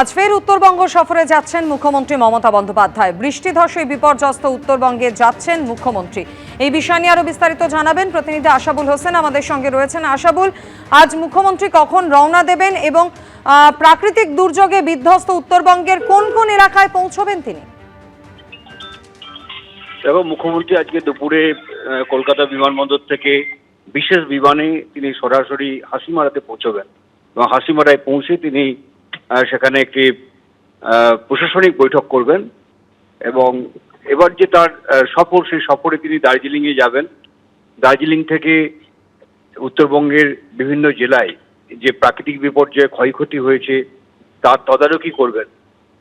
আজ ফের উত্তরবঙ্গ সফরে যাচ্ছেন মুখ্যমন্ত্রী মমতা বন্দ্যোপাধ্যায়। বৃষ্টিধসে বিপর্যস্ত উত্তরবঙ্গে যাচ্ছেন মুখ্যমন্ত্রী। এই বিষয় নিয়ে আরও বিস্তারিত জানাবেন প্রতিনিধি আশাবুল হোসেন। আমাদের সঙ্গে রয়েছেন আশাবুল। আজ মুখ্যমন্ত্রী কখন রওনা দেবেন এবং প্রাকৃতিক দুর্যোগে বিধ্বস্ত উত্তরবঙ্গের কোন কোন এলাকায় পৌঁছবেন তিনি? এবং মুখ্যমন্ত্রী আজকে দুপুরে কলকাতা বিমানবন্দর থেকে বিশেষ বিমানে তিনি সরাসরি হাসিমারাতে পৌঁছবেন। এবং হাসিমারায় পৌঁছে তিনি সেখানে একটি প্রশাসনিক বৈঠক করবেন এবং এবার যে তার সফর সেই সফরে তিনি দার্জিলিংয়ে যাবেন। দার্জিলিং থেকে উত্তরবঙ্গের বিভিন্ন জেলায় যে প্রাকৃতিক বিপর্যয়ে ক্ষয়ক্ষতি হয়েছে, তার তদারকি করবেন।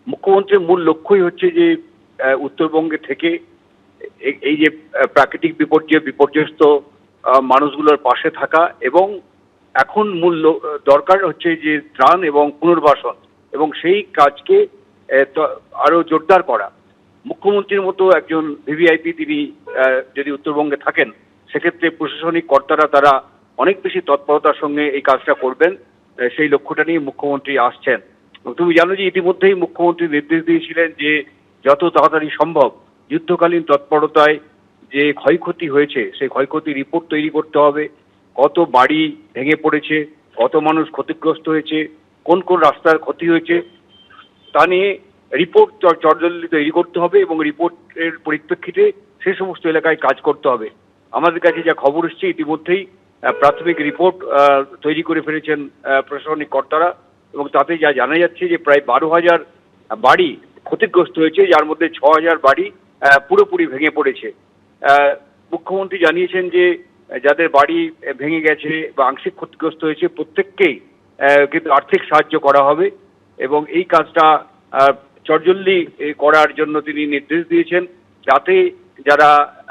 মুখ্যমন্ত্রীর মূল লক্ষ্যই হচ্ছে যে উত্তরবঙ্গে থেকে এই যে প্রাকৃতিক বিপর্যয়ে, বিপর্যস্ত মানুষগুলোর পাশে থাকা এবং এখন মূল ল- দরকার হচ্ছে যে ত্রাণ এবং পুনর্বাসন এবং সেই কাজকে আরও জোরদার করা। মুখ্যমন্ত্রীর মতো একজন ভিভিআইপি তিনি যদি উত্তরবঙ্গে থাকেন, সেক্ষেত্রে প্রশাসনিক কর্তারা তারা অনেক বেশি তৎপরতার সঙ্গে এই কাজটা করবেন। সেই লক্ষ্যটা নিয়ে মুখ্যমন্ত্রী আসছেন। তুমি জানো যে ইতিমধ্যেই মুখ্যমন্ত্রী নির্দেশ দিয়েছিলেন যে যত তাড়াতাড়ি সম্ভব যুদ্ধকালীন তৎপরতায় যে ক্ষয়ক্ষতি হয়েছে, সেই ক্ষয়ক্ষতি রিপোর্ট তৈরি করতে হবে। কত বাড়ি ভেঙে পড়েছে, কত মানুষ ক্ষতিগ্রস্ত হয়েছে, কোন কোন রাস্তার ক্ষতি হয়েছে, তা নিয়ে রিপোর্ট চটজলদি তৈরি করতে হবে এবং রিপোর্টের পরিপ্রেক্ষিতে সে সমস্ত এলাকায় কাজ করতে হবে। আমাদের কাছে যা খবর এসছে, ইতিমধ্যেই প্রাথমিক রিপোর্ট তৈরি করে ফেলেছেন প্রশাসনিক কর্তারা এবং তাতে যা জানা যাচ্ছে যে প্রায় বারো হাজার বাড়ি ক্ষতিগ্রস্ত হয়েছে, যার মধ্যে ছ হাজার বাড়ি পুরোপুরি ভেঙে পড়েছে। মুখ্যমন্ত্রী জানিয়েছেন যে যাদের বাড়ি ভেঙে গেছে বা আংশিক ক্ষতিগ্রস্ত হয়েছে প্রত্যেককেই কিন্তু আর্থিক সাহায্য করা হবে এবং এই কাজটা চটজলদি করার জন্য তিনি নির্দেশ দিয়েছেন যাতে যারা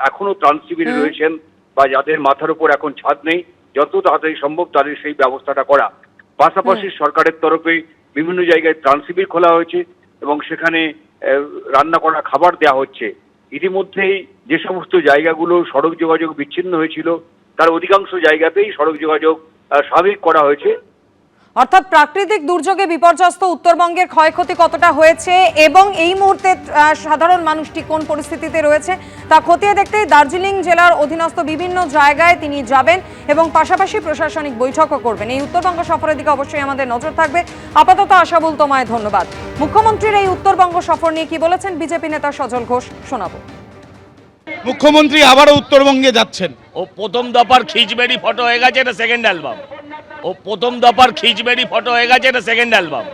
এখনও ত্রাণ শিবিরে রয়েছেন বা যাদের মাথার উপর এখন ছাদ নেই যত তাড়াতাড়ি সম্ভব তাদের সেই ব্যবস্থাটা করা। পাশাপাশি সরকারের তরফে বিভিন্ন জায়গায় ত্রাণ শিবির খোলা হয়েছে এবং সেখানে রান্না করা খাবার দেওয়া হচ্ছে। ইতিমধ্যেই যে সমস্ত জায়গাগুলো সড়ক যোগাযোগ বিচ্ছিন্ন হয়েছিল, তার অধিকাংশ জায়গাতেই সড়ক যোগাযোগ স্বাভাবিক করা হয়েছে। অর্থাৎ প্রাকৃতিক দুর্যোগে বিপর্যস্ত উত্তরবঙ্গের ক্ষয়ক্ষতি কতটা হয়েছে এবং এই মুহূর্তে সাধারণ মানুষটি কোন পরিস্থিতিতে রয়েছে তা খতিয়ে দেখতে দার্জিলিং জেলার অধীনস্থ বিভিন্ন জায়গায় তিনি যাবেন এবং পাশাপাশি প্রশাসনিক বৈঠকও করবেন। এই উত্তরবঙ্গ সফরের দিকে অবশ্যই আমাদের নজর থাকবে। আপাতত আশাবুল তোমায় ধন্যবাদ। মুখ্যমন্ত্রীর এই উত্তরবঙ্গ সফর নিয়ে কি বলেছেন বিজেপি নেতা সজল ঘোষ শোনাবো। মুখ্যমন্ত্রী আবারও উত্তরবঙ্গে যাচ্ছেন। ও প্রথম দফার খিচবেড়ি ফটো হয়ে গেছে এটা সেকেন্ড অ্যালবাম ও প্রথম দফার খিচবেড়ি ফটো হয়ে গেছে এটা সেকেন্ড অ্যালবাম